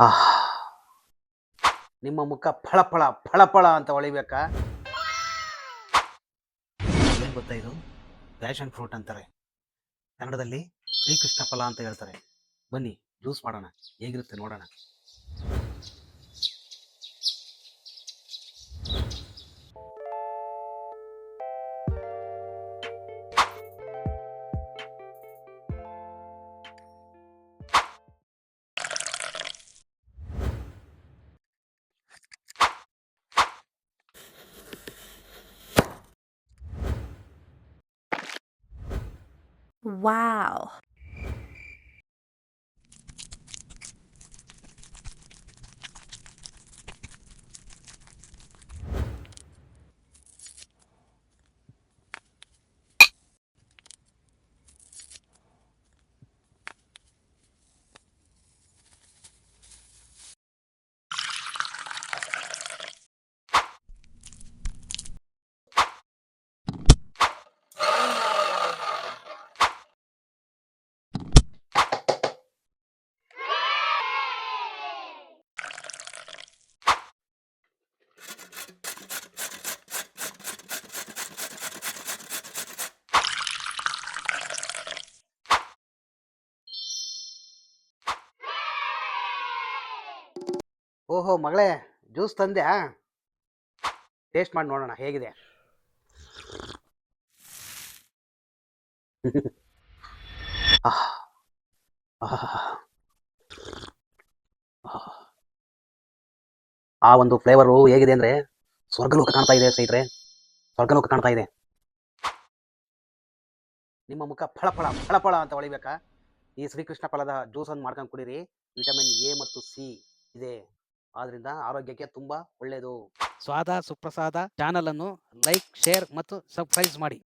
ಆಹ್. ನಿಮ್ಮ ಮುಖ ಫಳಫಳ ಫಳಫಳ ಅಂತ ಹೊಳಿಬೇಕಾ? ಏನ್ ಗೊತ್ತಾ ಇದು? ಪ್ಯಾಷನ್ ಫ್ರೂಟ್ ಅಂತಾರೆ. ಕನ್ನಡದಲ್ಲಿ ಶ್ರೀಕೃಷ್ಣ ಫಲ ಅಂತ ಹೇಳ್ತಾರೆ. ಬನ್ನಿ ಜ್ಯೂಸ್ ಮಾಡೋಣ. ಹೇಗಿರುತ್ತೆ ನೋಡೋಣ. Wow. ಓಹೋ ಮಗಳೇ, ಜ್ಯೂಸ್ ತಂದ್ಯಾ? ಟೇಸ್ಟ್ ಮಾಡಿ ನೋಡೋಣ, ಹೇಗಿದೆ. ಆ ಒಂದು ಫ್ಲೇವರು ಹೇಗಿದೆ ಅಂದರೆ, ಸ್ವರ್ಗಲೋಕ ಕಾಣ್ತಾ ಇದೆ ಸ್ನೇಹಿತರೆ. ಸ್ವರ್ಗಲೋಕ ಕಾಣ್ತಾ ಇದೆ. ನಿಮ್ಮ ಮುಖ ಫಳಫಳ ಫಳಫಳ ಅಂತ ಹೊಳಿಬೇಕಾ? ಈ ಶ್ರೀಕೃಷ್ಣ ಫಲದ ಜ್ಯೂಸನ್ನು ಮಾಡ್ಕೊಂಡು ಕುಡೀರಿ. ವಿಟಮಿನ್ ಎ ಮತ್ತು ಸಿ ಇದೆ. ಆದ್ರಿಂದ ಆರೋಗ್ಯಕ್ಕೆ ತುಂಬಾ ಒಳ್ಳೆಯದು ಸ್ವಾದ ಸುಪ್ರಸಾದ. ಚಾನಲ್ ಅನ್ನು ಲೈಕ್ ಶೇರ್ ಮತ್ತು ಸಬ್ಸ್ಕ್ರೈಬ್ ಮಾಡಿ.